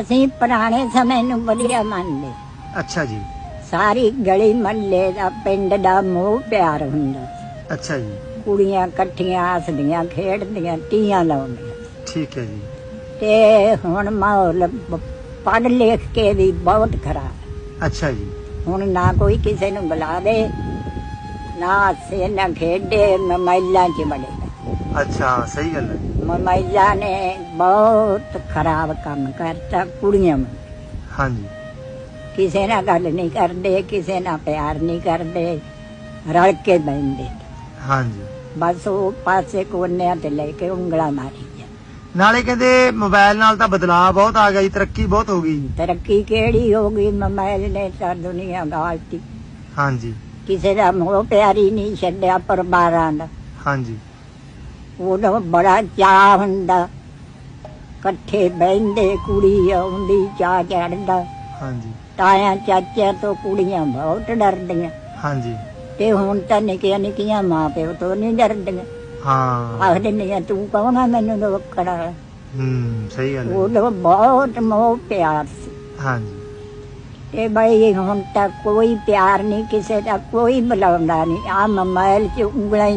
ਅਸੀਂ ਪੁਰਾਣੇ ਸਮੇਂ ਨੂੰ ਵਧੀਆ ਮੰਨਦੇ। ਅੱਛਾ ਜੀ। ਸਾਰੀ ਗਲੀ ਮਹੱਲੇ ਦਾ ਪਿੰਡ ਦਾ ਮੋਹ ਪਿਆਰ ਹੁੰਦਾ। ਅੱਛਾ ਜੀ। ਕੁੜੀਆਂ ਇਕੱਠੀਆਂ ਹੱਸਦੀਆਂ ਖੇਡਦੀਆਂ ਤੀਆਂ ਲਾਉਂਦੀਆਂ। ਠੀਕ ਹੈ ਜੀ। ਤੇ ਹੁਣ ਮਾਹੌਲ ਪੜ੍ਹ ਲਿਖ ਕੇ ਵੀ ਬਹੁਤ ਖਰਾਬ। ਅੱਛਾ ਜੀ। ਹੁਣ ਨਾ ਕੋਈ ਕਿਸੇ ਨੂੰ ਬੁਲਾ ਦੇ ਨਾ ਹੱਸੇ ਨਾ ਖੇਡੇ ਮੋਬਾਈਲਾਂ 'ਚ ਬੜੇ ਅੱਛਾ ਸਹੀ ਗੱਲ ਹੈ। ਮੋਬਾਈਲਾਂ ਨੇ ਬਹੁਤ ਖਰਾਬ ਕੰਮ ਕਰਤਾ ਕੁੜੀਆਂ ਨੂੰ। ਹਾਂਜੀ। ਕਿਸੇ ਨਾਲ ਗੱਲ ਨਹੀਂ ਕਰਦੇ ਕਿਸੇ ਨਾਲ ਪਿਆਰ ਨਹੀਂ ਕਰਦੇ ਰਲ ਕੇ ਬੈਠਦੇ ਹਾਂਜੀ। ਬਸ ਉਹ ਪਾਸੇ ਕੋਨਿਆਂ ਤੇ ਲੈ ਕੇ ਉਂਗਲਾਂ ਮਾਰੀ ਜਾ ਨਾਲੇ ਕਹਿੰਦੇ ਮੋਬਾਈਲ ਨਾਲ ਤਾਂ ਬਦਲਾਅ ਬਹੁਤ ਆ ਗਿਆ ਜੀ ਤਰੱਕੀ ਬਹੁਤ ਹੋ ਗਈ ਤਰੱਕੀ ਕਿਹੜੀ ਹੋ ਗਈ? ਮੋਬਾਈਲ ਨੇ ਤਾਂ ਦੁਨੀਆ ਗਾਲਤੀ ਹਾਂਜੀ। ਕਿਸੇ ਦਾ ਮੋਹ ਪਿਆਰੀ ਨਹੀਂ ਛੱਡਿਆ ਪਰਿਵਾਰਾਂ ਦਾ। ਹਾਂਜੀ। ਉਦੋਂ ਬੜਾ ਚਾਹ ਹੁੰਦਾ। ਇਕੱਠੇ ਬਹਿੰਦੇ ਕੁੜੀ ਆਉਂਦੀ ਚਾਹ ਚੜਦਾ ਹਾਂਜੀ। ਤਾਇਆ ਚਾਚਿਆਂ ਤੋਂ ਕੁੜੀਆਂ ਬਹੁਤ ਡਰਦੀਆਂ। ਹਾਂਜੀ। ਤੇ ਹੁਣ ਤਾਂ ਨਿੱਕੀਆਂ ਨਿੱਕੀਆਂ ਮਾਂ ਪਿਓ ਤੋਂ ਨਹੀਂ ਡਰਦੀਆਂ। ਹਾਂ। ਆਖ ਦਿੰਦੀਆਂ ਤੂੰ ਕੌਣ ਆ ਮੈਨੂੰ ਰੋਕਣਾ ਹੂੰ ਸਹੀ ਗੱਲ ਹੈ। ਉਦੋਂ ਬਹੁਤ ਮੋਹ ਪਿਆਰ ਸੀ। ਹਾਂਜੀ। ਤੇ ਬਈ ਹੁਣ ਤਾਂ ਕੋਈ ਪਿਆਰ ਨਹੀਂ ਕਿਸੇ ਦਾ ਕੋਈ ਬੁਲਾਉਂਦਾ ਨਹੀਂ। ਆ ਮੋਬਾਈਲ 'ਚ ਉਂਗਲਾਂ ਹੀ